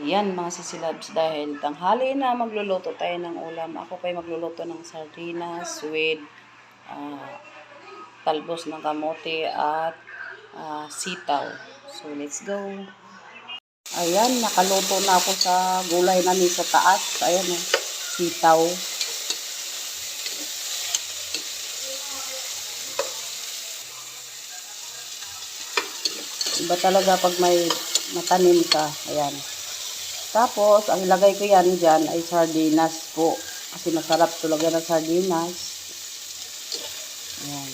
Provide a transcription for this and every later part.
Ayan mga sisilabs dahil tanghali na magluluto tayo ng ulam. Ako pa'y magluluto ng sardinas with ah, talbos ng kamote at ah, sitaw. So let's go. Ayan, nakaluto na ako sa gulay namin sa taas. Ayan oh, sitaw. Iba talaga pag may matanim ka. Ayan. Tapos, ang ilagay ko yan dyan ay sardinas po. Kasi masarap talaga ng sardinas. Ayan.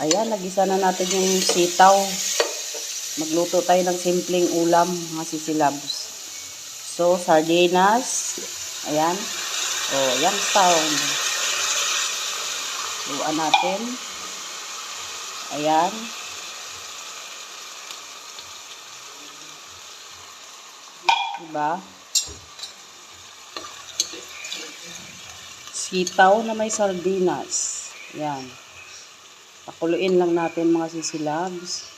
Ayan, nagisa na natin yung sitaw. Magluto tayo ng simpleng ulam, mga sisilabs. So, sardinas. Ayan. O, oh, yan sound. Luan natin. Ayan. Diba? Sitaw na may sardinas. Yan. Pakuluin lang natin mga sisilabs.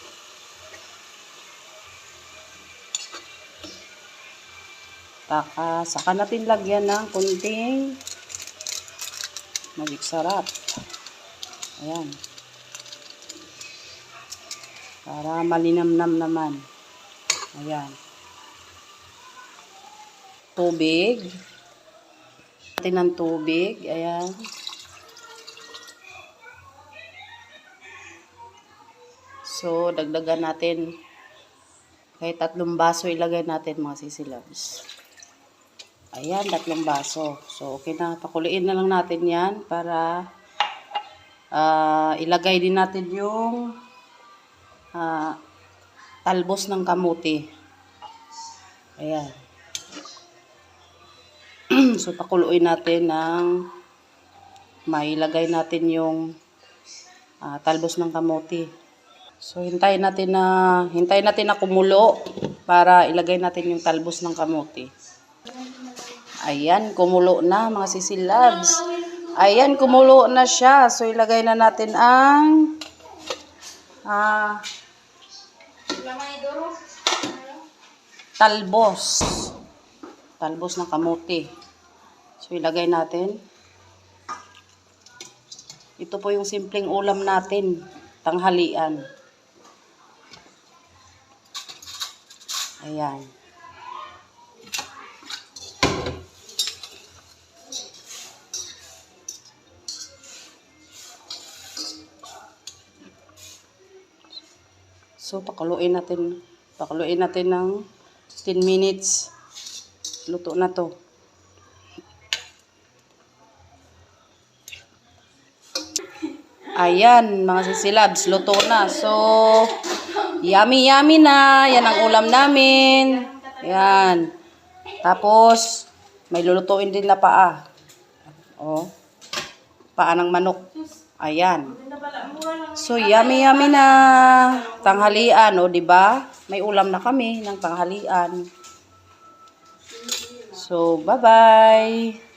Taka, saka natin lagyan ng kunting magic sarap. Ayan. Para malinamnam naman. Ayan tubig. Natin ng tubig. Ayan. So, dagdagan natin. Kahit tatlong baso ilagay natin mga sisilabs. Ayan, tatlong baso. So, okay na. Pakuliin na lang natin yan para uh, ilagay din natin yung uh, talbos ng kamuti. Ayan. So, pakuluin natin ng mailagay natin yung uh, talbos ng kamote. So, hintayin natin na hintayin natin na kumulo para ilagay natin yung talbos ng kamote. Ayan, kumulo na mga sisilabs. Ayan, kumulo na siya. So, ilagay na natin ang ah, talbos. Talbos ng kamote. So, ilagay natin. Ito po yung simpleng ulam natin. Tanghalian. Ayan. So, pakuluin natin. Pakuluin natin ng 10 minutes. Luto na to. Ayan, mga sisilabs, luto na. So, yummy yummy na. Yan ang ulam namin. Yan. Tapos, may lulutuin din na paa. Oh. Paa ng manok. Ayan. So, yummy yummy na. Tanghalian, o, oh, di ba? May ulam na kami ng tanghalian. So, bye-bye.